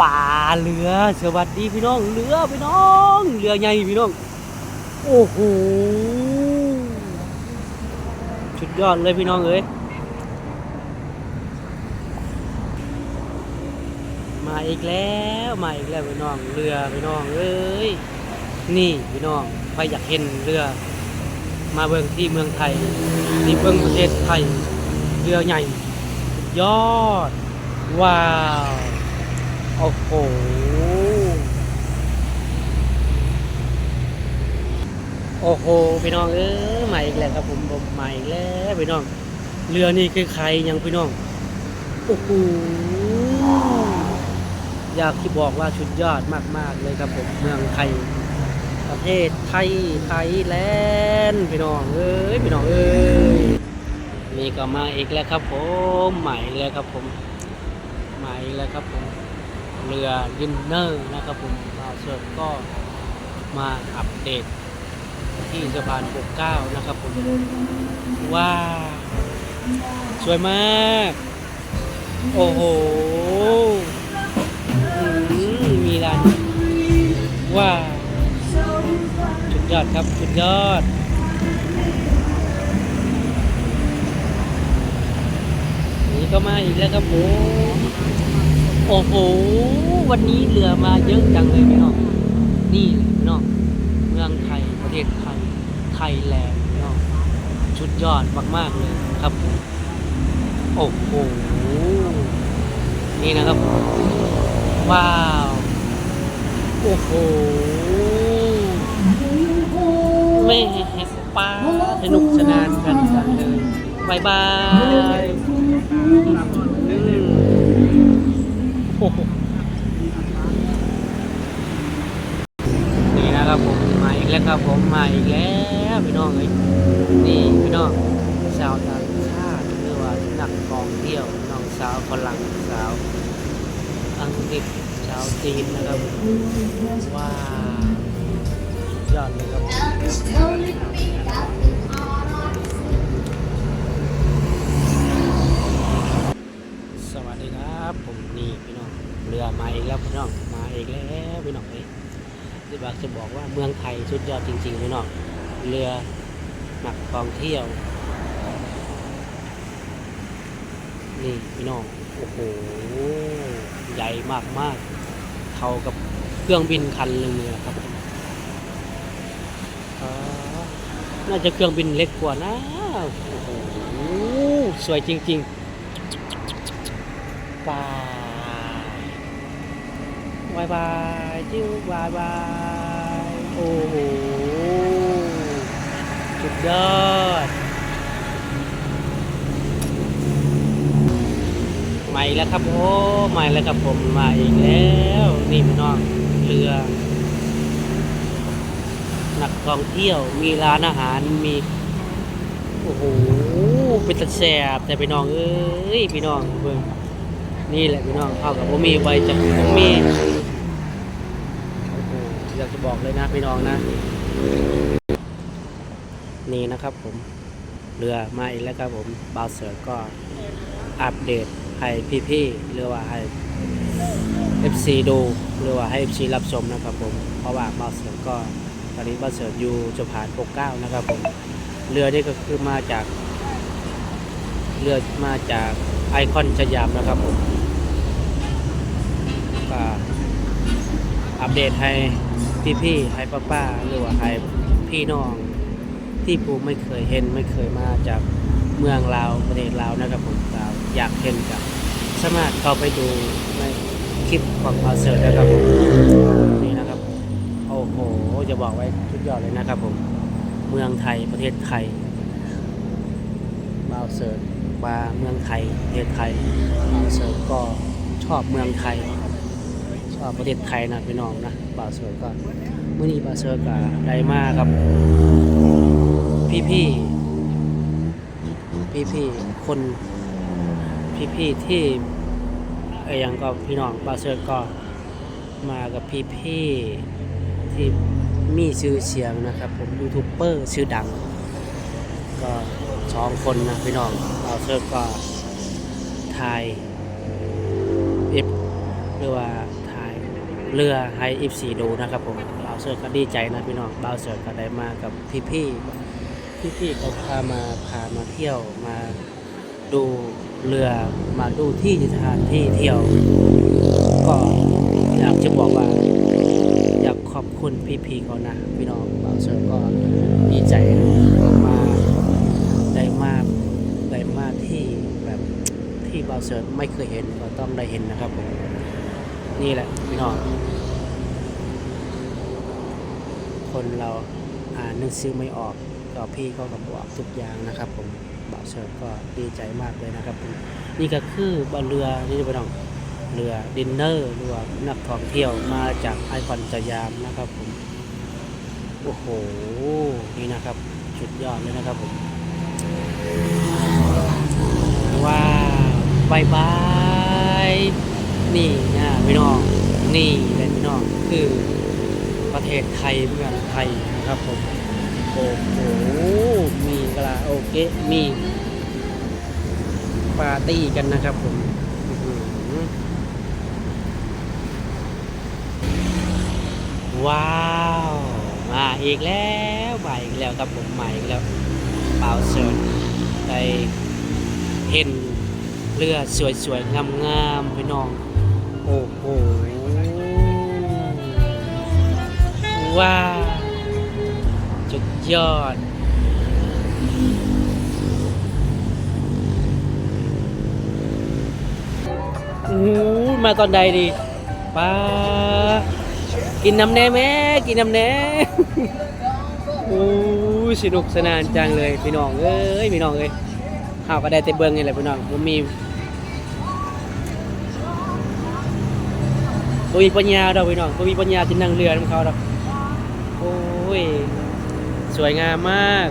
ป่าเรือสวัสดีพี่น้องเรือพี่น้องเรือใหญ่พี่น้อง โอ้โหชุดยอดเลยพี่น้องเอ้ยมาอีกแล้วมาอีกแล้วพี่น้องเรือพี่น้องเอ้ยนี่พี่น้องใครอยากเห็นเรือ มาเบิ่งที่เมืองไทยที่เบิ่งประเทศไทยเรือใหญ่ยอด ว้าว โอ้โหโอ้โหพี่น้องเอ้ยมาอีกแล้วครับผมผมมาอีกแล้วพี่น้อง เรือนี่คือใครยังพี่น้องโอ้โหอยากที่บอกว่าชุดยอดมาก ๆ เลยครับผมเมืองไทย ประเทศไทยไทยแลนด์พี่น้องเอ้ยพี่น้องเอ้ยนี่ก็มาอีกแล้วครับผมใหม่เลยครับผมใหม่แล้วครับผม เรือดินเนอร์นะครับผมเราสิร์ฟก็มาอัปเดตที่สะพานปกเกล้านะครับผม ว้าว สวยมาก โอ้โหอืมมีร้านว้าวสุดยอดครับสุดยอดนี่ก็มาอีกแล้วครับผม โอ้โห วันนี้เรือมาเยอะจังเลยพี่น้อง นี่พี่น้อง เมืองไทยประเทศไทย ไทยแลนด์พี่น้อง ชุดยอดมากๆเลยครับโอ้โห นี่นะครับ ว้าว โอ้โหแม่ปลาสนุกสนานกันจังเลยบายบาย นี่นะครับผมมาอีกแล้วครับผมมาอีกแล้วพี่น้องเอ้ยนี่พี่น้องชาวต่างชาติหรือว่านักท่องเที่ยวน้องสาวฝรั่งสาว อังกฤษชาวจีนนะครับว้าวยอดเลยครับผม สวัสดีครับ ผมนี่พี่น้องเรื อีกแล้วพี่น้องมาอีกแล้วพี่น้องเอ้ยที่บอกจะบอกว่าเมืองไทยสุดยอดจริงๆพี่น้องเรือหนักท่องเที่ยว นี่พี่น้องโอ้โหใหญ่มากมากๆเท่ากับเครื่องบินคันหนึ่งเลยครับน่าจะเครื่องบินเล็กกว่านะโอ้โหสวยจริงๆบา บายบายจิ้วบายบายโอ้โหสุดยอดใหม่แล้วครับโอ้ใหม่แล้วครับผมมาอีกแล้วนี่พี่น้องเรือนักท่องเที่ยวมีร้านอาหารมีโอ้โหเป็นตะแสบแต่พี่น้องเอ้ยพี่น้องเบิ่ง นี่แหละพี่น้องเข้ากับผมมีใบจากผมมีโอ้โหอยากจะบอกเลยนะพี่น้องนะ นี่นะครับผมเรือมาอีกแล้วครับผมบาวเสือก็อัปเดตให้พี่ๆหรือว่าให้ FC ดูหรือว่าให้ FC รับชมนะครับผม เพราะว่าบาวเสือก็ตอนนี้บาวเสืออยู่จะผ่านปกเก้านะครับผมเรือนี่ก็คือมาจากเรือมาจากไอคอนสยามนะครับผม เดตให้พี่ๆให้ป้าๆหรือว่าให้พี่น้องที่ผมไม่เคยเห็นไม่เคยมาจากเมืองลาวประเทศลาวนะครับผมก็อยากเห็นกับสามารถเข้าไปดูในคลิปของคอนเสิร์ตนะครับผมนี่นะครับโอ้โหจะบอกไว้ชุดยอดเลยนะครับผมเมืองไทยประเทศไทยบาวเสิร์ตมาเมืองไทยประเทศไทยบาวเสิร์ตก็ชอบเมืองไทย ประเทศไทยนะพี่น้องนะบ่าวเสือก็มื่อนี้บ่าวเสือก็ได้มากับ พี่พี่พี่พี่คนพี่พี่ที่เอ้ยังก็พี่น้องบ่าวเสือก็มากับพี่พี่ที่มีชื่อเสียงนะครับ ผมยูทูบเบอร์ชื่อดัง ก็สองคนนะพี่น้องบ่าวเสือก็ถ่ายเอฟหรือว่า เรือไฮอีฟซีดูนะครับผมบ่าวเสิร์ก็ดีใจนะพี่น้องบ่าวเสิร์ก็ได้มากับพี่พี่พี่พี่ๆเขาพามาพามาเที่ยวมาดูเรือมาดูที่สถานที่เที่ยว ก็อยากจะบอกว่า อยากขอบคุณพี่พี่เขานะพี่น้องบ่าวเสิร์ก็ดีใจมาได้มาได้มาที่แบบที่บ่าวเสิร์ไม่เคยเห็นก็ต้องได้เห็นนะครับผม นี่แหละพี่น้องคนเราอ่านหนังสือไม่ออกก็พี่เขาก็บอกทุกอย่างนะครับ ผมบ่าวเสิร์ฟก็ดีใจมากเลยนะครับผมนี่ก็คือบนเรือนี่พี่น้องเรือดินเนอร์หรือว่านักท่องเที่ยวมาจากไอคอนสยามนะครับผมโอ้โหนี่นะครับสุดยอดเลยนะครับผมว้าวบายบาย นี่นะพี่น้องนี่เลยพี่น้องคือประเทศไทยเมืองไทยนะครับผมโอ้โหมีกลาโอเกะมีปาร์ตี้กันนะครับผมว้าวมาอีกแล้วมาอีกแล้วครับผมมาอีกแล้วเปล่าเซิร์ได้เห็นเรือสวยๆงามๆพี่น้อง โอ้โหว้าจุดยอดโอ้มาตอนใดดีป้ากินน้ำแน่แม่กินน้ำแน่โอ้สนุกสนานจังเลยพี่น้องเอ้ยพี่น้องเอ้ยข้าวก็ได้แต่เบิ้งนี่แหละพี่น้องผมมี ผมมีปัญญาดอกพี่น้องผมมีปัญญาที่นั่งเรือของเขาดอกโอ้ย สวยงามมาก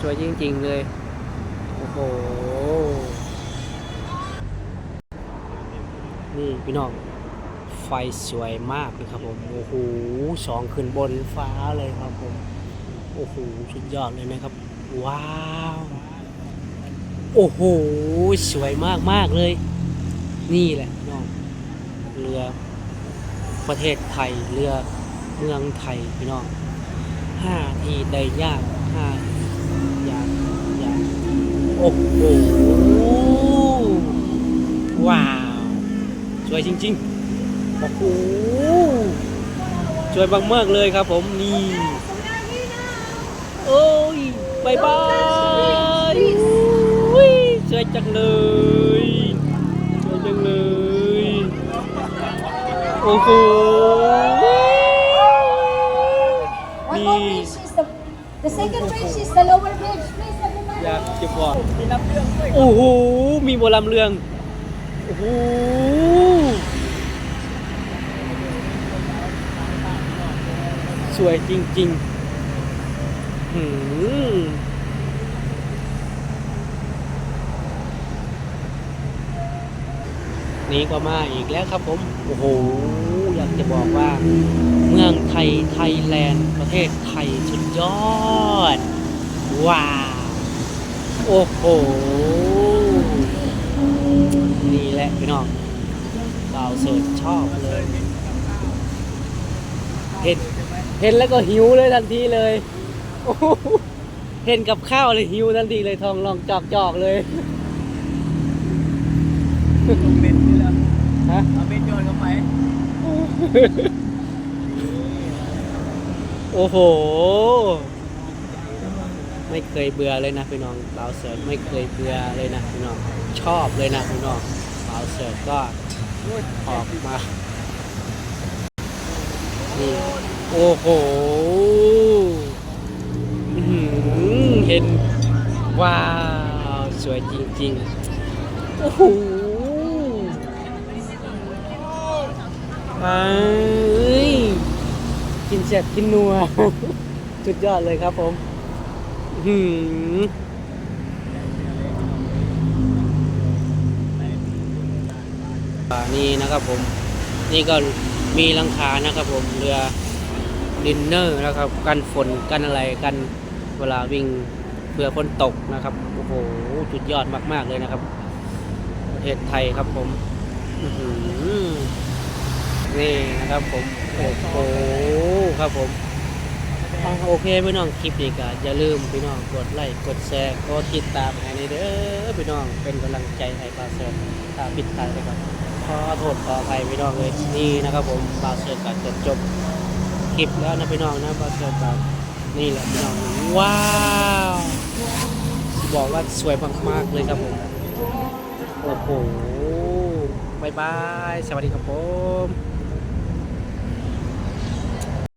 สวยจริงๆเลย โอ้โห นี่พี่น้อง ไฟสวยมากเลยครับผม โอ้โห สองขึ้นบนฟ้าเลยครับผม โอ้โห สุดยอดเลยนะครับ ว้าว โอ้โห สวยมากมากเลย นี่แหละน้องเรือประเทศไทยเรือเมืองไทยพี่น้องห้าทีได้ยากห้าอยากอยากโอ้โหว้าว สวยจริงๆโอ้โหสวยมากๆเลยครับผมนี่ โอ้ยบายบาย โอ้โห One more bridge is the the second bridge is the lower bridge. Please อยาก everybody. จะบอกโอ้โห มีโบรำเรือง โอ้โห สวยจริงๆหืม นี่ก็มาอีกแล้วครับผม โอ้โห อยากจะบอกว่า เมืองไทยไทยแลนด์ ประเทศไทยสุดยอด ว้าว โอ้โห นี่แหละพี่น้องบ่าวเสิร์ชชอบเลยเห็นเห็นแล้วก็หิวเลยทันทีเลยเห็นกับข้าวเลยหิวทันทีเลยทองลองจอกจอกๆเลย เบ็ดนี่แหละฮะเอาเบ็ดโยนเข้าไปโอ้โห ไม่เคยเบื่อเลยนะพี่น้องบ่าวเสิร์ชไม่เคยเบื่อเลยนะพี่น้องชอบเลยนะพี่น้องบ่าวเสิร์ชก็ออกมานี่โอ้โหอื้อหือเห็นว้าว สวยจริงๆ โอ้โห ไปกินเจ็บกินนัวสุดยอดเลยครับผมหืออ่านี่นะครับผม นี่ก็มีลังคานะครับผมเรือดินเนอร์นะครับ กันฝนกันอะไรกันเวลาวิ่งเพื่อฝนตกนะครับโอ้โหสุดยอดมาก ๆ เลยนะครับ ประเทศไทยครับผม อื นี่นะครับผม โอ้โหครับผมอะโอเคพี่น้องคลิปนี้ก็อย่าลืมพี่น้องกดไลค์กดแชร์กดติดตามให้ในเด้อพี่น้องเป็นกำลังใจให้บาเซอร์ถ้าปิดท้ายไปก่อนขอโทษขออภัยพี่น้องเลยนี่นะครับผมบาเซอร์ก็จะจบคลิปแล้วนะพี่น้องนะบาเซอร์ก็นี่แหละพี่น้องว้าวบอกว่าสวยมากๆเลยครับผมโอ้โหบายบายสวัสดีครับผม